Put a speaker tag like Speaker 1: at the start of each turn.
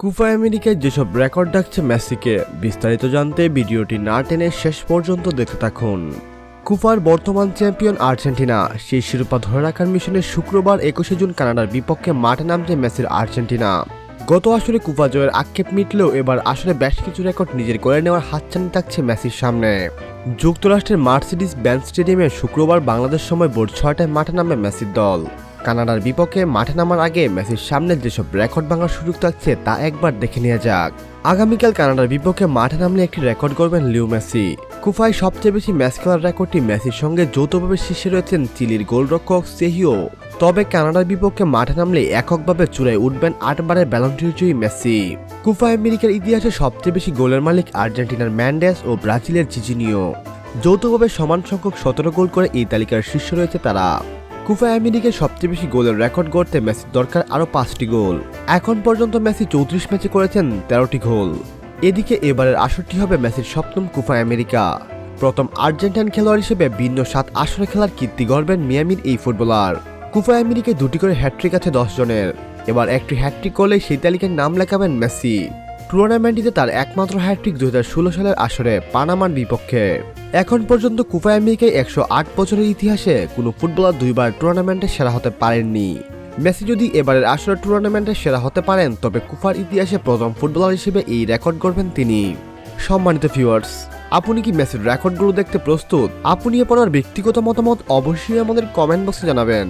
Speaker 1: কুফা আমেরিকায় যেসব রেকর্ড ডাকছে মেসিকে, বিস্তারিত জানতে ভিডিওটি না টেনে শেষ পর্যন্ত দেখতে থাকুন। কুফার বর্তমান চ্যাম্পিয়ন আর্জেন্টিনা, সেই শিরোপা ধরে রাখার মিশনে শুক্রবার একুশে জুন কানাডার বিপক্ষে মাঠে নামছে মেসির আর্জেন্টিনা। গত আসরে কুফা জয়ের আক্ষেপ মিটলেও এবার আসলে বেশ কিছু রেকর্ড নিজের করে নেওয়ার হাতছানি থাকছে মেসির সামনে। যুক্তরাষ্ট্রের মার্সিডিস ব্যান্ড স্টেডিয়ামে শুক্রবার বাংলাদেশ সময় ভোর ছয়টায় মাঠে নামে মেসির দল। কানাডার বিপক্ষে মাঠে নামার আগে মেসির সামনে যেসব রেকর্ড ভাঙার সুযোগ থাকছে, তা একবার দেখে নেওয়া যাক। আগামীকাল কানাডার বিপক্ষে মাঠে নামলে একটি রেকর্ড করবেন লিও মেসি। কুফায় সবচেয়ে বেশি ম্যাচ খেলার রেকর্ডটি মেসির সঙ্গে যৌথভাবে শীর্ষে রয়েছেন চিলির গোলরক্ষক সেহিও। তবে কানাডার বিপক্ষে মাঠে নামলে এককভাবে চূড়ায় উঠবেন আটবারের ব্যালন্টির জয়ী মেসি। কুফা আমেরিকার ইতিহাসে সবচেয়ে বেশি গোলের মালিক আর্জেন্টিনার ম্যান্ডেস ও ব্রাজিলের চিচিনিও যৌথভাবে সমান সংখ্যক সতেরো গোল করে এই তালিকার শীর্ষে রয়েছে তারা। কুফা আমেরিকার সবচেয়ে বেশি গোলের রেকর্ড গড়তে মেসির দরকার আরও পাঁচটি গোল। এখন পর্যন্ত মেসি চৌত্রিশ ম্যাচে করেছেন তেরোটি গোল। এদিকে এবারের আসরটি হবে মেসির সপ্তম কুফা আমেরিকা। প্রথম আর্জেন্টাইন খেলোয়াড় হিসেবে ভিন্ন সাত আসরে খেলার কীর্তি গড়বেন মিয়ামির এই ফুটবলার। কুফা আমেরিকায় দুটি করে হ্যাট্রিক আছে দশ জনের। এবার একটি হ্যাট্রিক করলেই সেই তালিকায় নাম লেখাবেন মেসি। টুর্নামেন্টটিতে তার একমাত্র হ্যাট্রিক দুই হাজার ষোলো সালের আসরে পানামার বিপক্ষে। এখন পর্যন্ত কুফা আমেরিকায় একশো আট বছরের ইতিহাসে কোনো ফুটবলার দুইবার টুর্নামেন্টে সেরা হতে পারেননি। মেসি যদি এবারের আসরে টুর্নামেন্টে সেরা হতে পারেন, তবে কুফার ইতিহাসে প্রথম ফুটবলার হিসেবে এই রেকর্ড করবেন তিনি। সম্মানিত ভিউয়ার্স আপনি কি মেসির রেকর্ডগুলো দেখতে প্রস্তুত? আপনি আপনার ব্যক্তিগত মতামত অবশ্যই আমাদের কমেন্ট বক্সে জানাবেন।